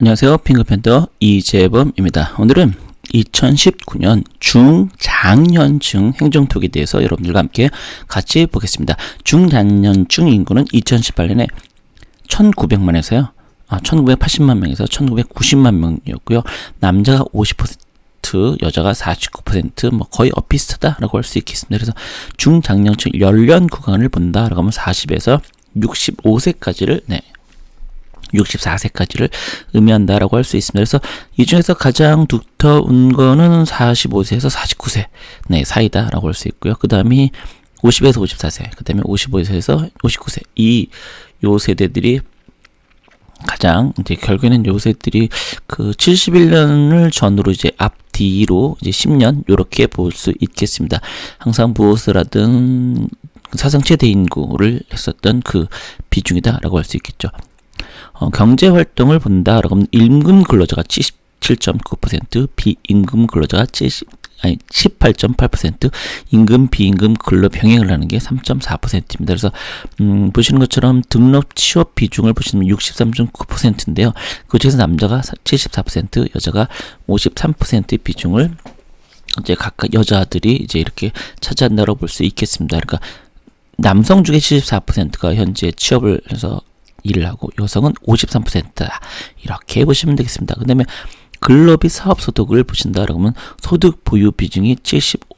안녕하세요. 핑크팬더 이재범입니다. 오늘은 2019년 중장년층 행정톡에 대해서 여러분들과 함께 같이 보겠습니다. 중장년층 인구는 2018년에 1900만에서요. 아, 1980만 명에서 1990만 명이었고요. 남자가 50%, 여자가 49%뭐 거의 엇비슷하다라고 할 수 있겠습니다. 그래서 중장년층 연령 구간을 본다라고 하면 40에서 65세까지를 네, 64세까지를 의미한다라고 할 수 있습니다. 그래서 이 중에서 가장 두터운 거는 45세에서 49세 네, 사이다라고 할 수 있고요. 그 다음이 50에서 54세, 그 다음에 55세에서 59세 이 요 세대들이 가장 이제 결국에는 요 세대들이 그 71년을 전후로 이제 앞 뒤로 이제 10년 요렇게 볼 수 있겠습니다. 항상 무엇을 하든 사상 최대 인구를 했었던 그 비중이다라고 할 수 있겠죠. 어, 경제 활동을 본다라고 하면 임금 근로자가 77.9%, 비임금 근로자가 70 아니 18.8% 임금 비임금 근로 병행을 하는 게 3.4%입니다. 그래서 음, 보시는 것처럼 등록 취업 비중을 보시면 63.9%인데요. 그 중에서 남자가 74%, 여자가 53%의 비중을 이제 각각 여자들이 이제 이렇게 차지한다고 볼 수 있겠습니다. 그러니까 남성 중에 74%가 현재 취업을 해서 일을 하고 여성은 53%다. 이렇게 보시면 되겠습니다. 그 다음에 근로비 사업소득을 보신다 그러면 소득 보유 비중이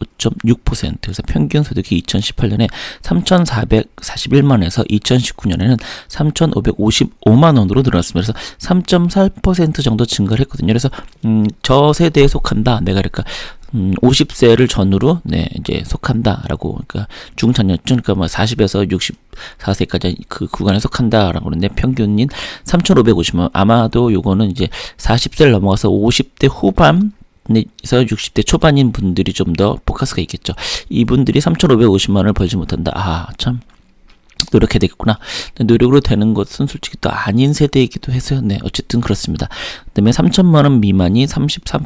75.6% 그래서 평균 소득이 2018년에 3,441만에서 2019년에는 3,555만 원으로 늘어났습니다. 그래서 3.4% 정도 증가를 했거든요. 그래서 음, 저 세대에 속한다. 내가 그러니까 음, 50세를 전후로 네, 이제 속한다라고 그러니까 중장년층 그러니까 뭐 40에서 64세까지 그 구간에 속한다라고 그러는데 평균인 3,550만 아마도 요거는 이제 40세를 넘어가서 50대 후반 에서 60대 초반인 분들이 좀 더 포커스가 있겠죠. 이분들이 3,550만 원을 벌지 못한다. 아, 참 노력해야 되겠구나. 노력으로 되는 것은 솔직히 또 아닌 세대이기도 해서요. 네, 어쨌든 그렇습니다. 그 다음에 3천만 원 미만이 33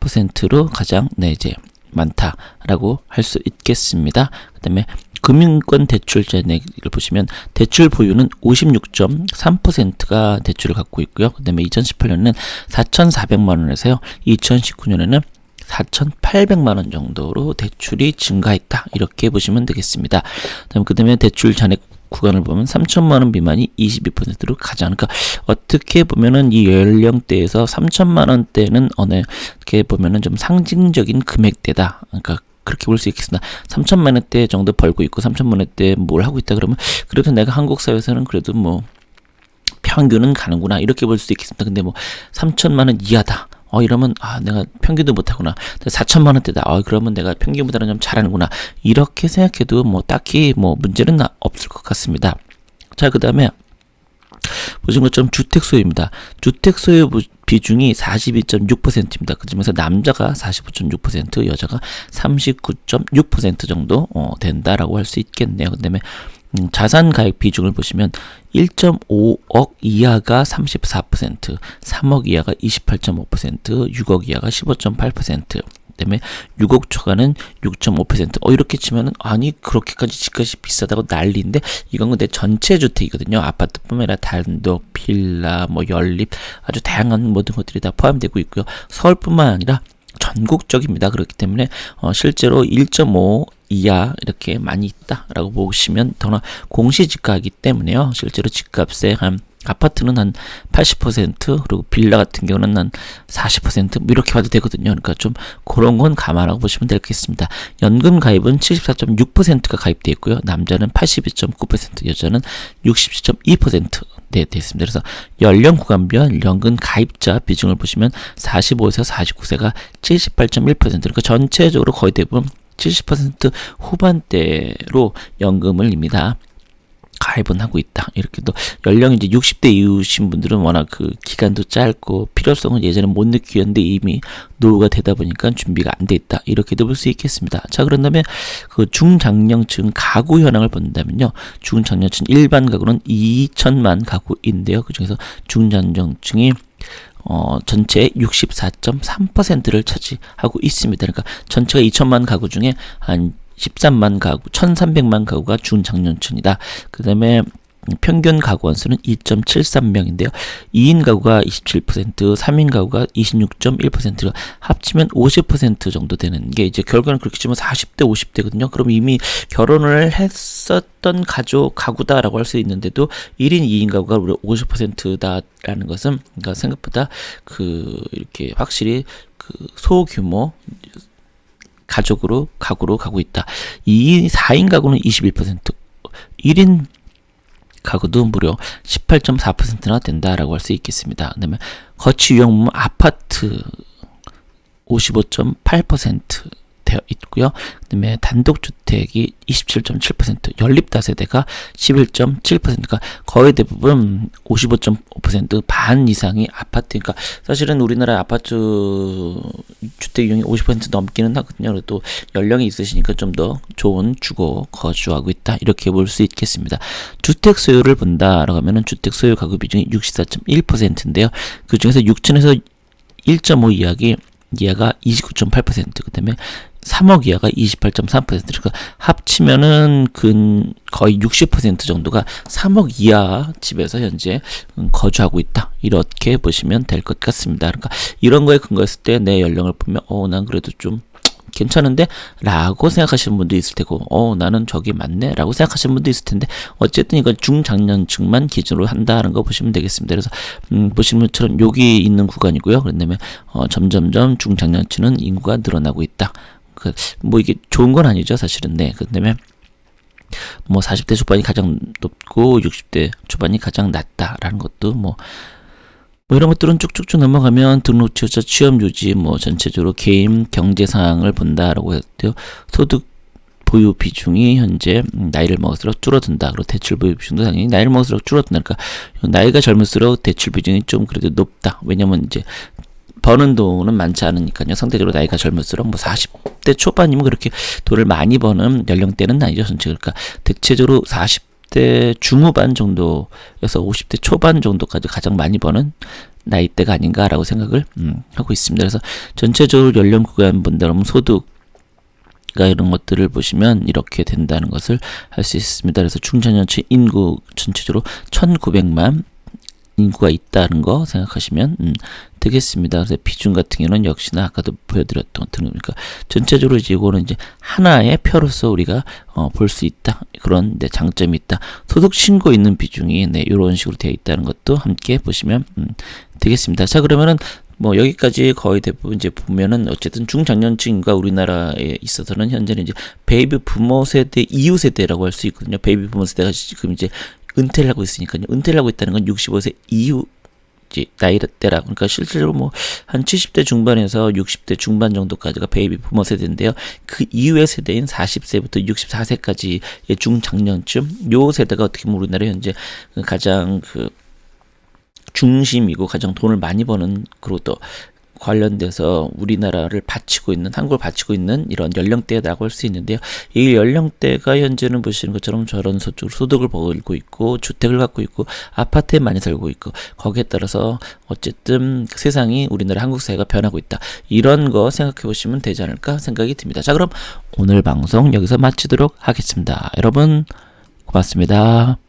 10%로 가장 네 이제 많다라고 할 수 있겠습니다. 그 다음에 금융권 대출 잔액을 보시면 대출 보유는 56.3%가 대출을 갖고 있고요. 그 다음에 2018년에는 4,400만 원에서요. 2019년에는 4,800만 원 정도로 대출이 증가했다. 이렇게 보시면 되겠습니다. 그다음에 그다음에 대출 잔액 구간을 보면 3천만 원 미만이 22%로 가지 않을까. 어떻게 보면은 이 연령대에서 3천만 원대는 어느게 보면은 좀 상징적인 금액대다. 그러니까 그렇게 볼 수 있겠습니다. 3천만 원대 정도 벌고 있고 3천만 원대 뭘 하고 있다 그러면 그래도 내가 한국 사회에서는 그래도 뭐 평균은 가는구나 이렇게 볼수 있겠습니다. 근데 뭐 3천만 원 이하다. 어 이러면 아 내가 평균도 못하구나 4천만 원대다 어 그러면 내가 평균보다는 좀 잘하는구나 이렇게 생각해도 뭐 딱히 뭐 문제는 없을 것 같습니다 자 그 다음에 보신 것처럼 주택 소유입니다 주택 소유 비중이 42.6%입니다. 그 중에서 남자가 45.6%, 여자가 39.6% 정도 어, 된다라고 할 수 있겠네요. 그다음에 음, 자산 가액 비중을 보시면 1.5억 이하가 34%, 3억 이하가 28.5%, 6억 이하가 15.8%, 그다음에 6억 초과는 6.5%. 어 이렇게 치면은 아니 그렇게까지 집값이 비싸다고 난리인데 이건 근데 전체 주택이거든요. 아파트뿐만 아니라 단독, 빌라, 뭐 연립 아주 다양한 모든 것들이 다 포함되고 있고요. 서울뿐만 아니라 전국적입니다. 그렇기 때문에 어, 실제로 1.5 이하 이렇게 많이 있다라고 보시면 더나 공시지가이기 때문에요. 실제로 집값에 한 아파트는 한 80% 그리고 빌라 같은 경우는 한 40%뭐 이렇게 봐도 되거든요. 그러니까 좀 그런 건 감안하고 보시면 되겠습니다. 연금 가입은 74.6%가 가입되어 있고요. 남자는 82.9%, 여자는 67.2% 네, 됐습니다. 그래서 연령 구간별 연금 가입자 비중을 보시면 45에서 49세가 78.1% 그러니까 전체적으로 거의 대부분 70% 후반대로 연금을 이미 다 가입은 하고 있다. 이렇게 또 연령이 이제 60대 이후신 분들은 워낙 그 기간도 짧고 필요성은 예전에 못 느끼었는데 이미 노후가 되다 보니까 준비가 안 돼 있다. 이렇게도 볼 수 있겠습니다. 자, 그런다면 그 중장년층 가구 현황을 본다면요. 중장년층 일반 가구는 2천만 가구인데요. 그 중에서 중장년층이 어, 전체 64.3%를 차지하고 있습니다. 그러니까 전체가 2천만 가구 중에 한 13만 가구, 1,300만 가구가 중장년층이다. 그 다음에 평균 가구 원 수는 2.73명인데요. 2인 가구가 27%, 3인 가구가 26.1%가 합치면 50% 정도 되는 게 이제 결과는 그렇게 치면 40대 50대거든요. 그럼 이미 결혼을 했었던 가족 가구다라고 할 수 있는데도 1인 2인 가구가 우리 50%다라는 것은 그러니까 생각보다 그 이렇게 확실히 그 소규모 가족으로 가구로 가고 있다. 2인 4인 가구는 21%, 1인 가구도 무려 18.4%나 된다라고 할 수 있겠습니다. 그다음에 거치 유형은 아파트 55.8% 되어 있고요. 그다음에 단독 주택이 27.7%, 연립 다세대가 11.7%가 거의 대부분 55.5%반 이상이 아파트. 그러니까 사실은 우리나라 아파트 주택 이용이 50% 넘기는 하거든요. 그래도 연령이 있으시니까 좀 더 좋은 주거 거주하고 있다. 이렇게 볼 수 있겠습니다. 주택 소유를 본다라고 하면은 주택 소유 가구 비중이 64.1%인데요. 그 중에서 6층에서 1.5 이하기 이하가 29.8%, 그 다음에 3억 이하가 28.3%, 그러니까 합치면은 근 거의 60% 정도가 3억 이하 집에서 현재 음, 거주하고 있다. 이렇게 보시면 될 것 같습니다. 그러니까 이런 거에 근거했을 때 내 연령을 보면 어, 난 그래도 좀 괜찮은데? 라고 생각하시는 분도 있을 테고, 어, 나는 저기 맞네? 라고 생각하시는 분도 있을 텐데, 어쨌든 이건 중장년층만 기준으로 한다는 거 보시면 되겠습니다. 그래서, 음, 보시는 것처럼 여기 있는 구간이고요. 그다음에, 어, 점점점 중장년층은 인구가 늘어나고 있다. 그, 뭐 이게 좋은 건 아니죠. 사실은. 네. 그 다음에, 뭐 40대 초반이 가장 높고 60대 초반이 가장 낮다라는 것도 뭐, 뭐 이런 것들은 쭉쭉쭉 넘어가면 등록주자 취업 유지 뭐 전체적으로 개인 경제 상황을 본다라고 했대요. 소득 보유 비중이 현재 나이를 먹을수록 줄어든다. 그리고 대출 보유 비중도 당연히 나이를 먹을수록 줄어든다. 그러니까 나이가 젊을수록 대출 비중이 좀 그래도 높다. 왜냐면 이제 버는 돈은 많지 않으니까요. 상대적으로 나이가 젊을수록 뭐 40 대 초반이면 그렇게 돈을 많이 버는 연령대는 아니죠. 전체 그러니까 대체적으로 40대 중후반 정도에서 50대 초반 정도까지 가장 많이 버는 나이대가 아닌가라고 생각을 음, 하고 있습니다. 그래서 전체적으로 연령 구간 본다면 소득 가 이런 것들을 보시면 이렇게 된다는 것을 할수 있습니다. 그래서 중장년층 인구 전체적으로 1,900만 인구가 있다는 거 생각하시면 음, 되겠습니다. 그래서 비중 같은 경우는 역시나 아까도 보여드렸던 그러니까 전체적으로 이거는 이제 하나의 표로서 우리가 어, 볼 수 있다 그런 네, 장점이 있다. 소득 신고 있는 비중이 네 이런 식으로 되어 있다는 것도 함께 보시면 음, 되겠습니다. 자 그러면은 뭐 여기까지 거의 대부분 이제 보면은 어쨌든 중장년층과 우리나라에 있어서는 현재는 이제 베이비 부모 세대 이후 세대라고 할 수 있거든요. 베이비 부모 세대가 지금 이제 은퇴를 하고 있으니까요. 은퇴를 하고 있다는 건 65세 이후 이제 나이대라 그러니까 실제로 뭐 한 70대 중반에서 60대 중반 정도까지가 베이비 부모 세대인데요. 그 이후의 세대인 40세부터 64세까지의 중장년쯤 요 세대가 어떻게 보면 우리나라 현재 가장 그 중심이고 가장 돈을 많이 버는 그리고 또 관련돼서 우리나라를 바치고 있는 한국을 바치고 있는 이런 연령대라고 할 수 있는데요. 이 연령대가 현재는 보시는 것처럼 저런 소득 소득을 벌고 있고 주택을 갖고 있고 아파트에 많이 살고 있고 거기에 따라서 어쨌든 세상이 우리나라 한국 사회가 변하고 있다. 이런 거 생각해 보시면 되지 않을까 생각이 듭니다. 자, 그럼 오늘 방송 여기서 마치도록 하겠습니다. 여러분 고맙습니다.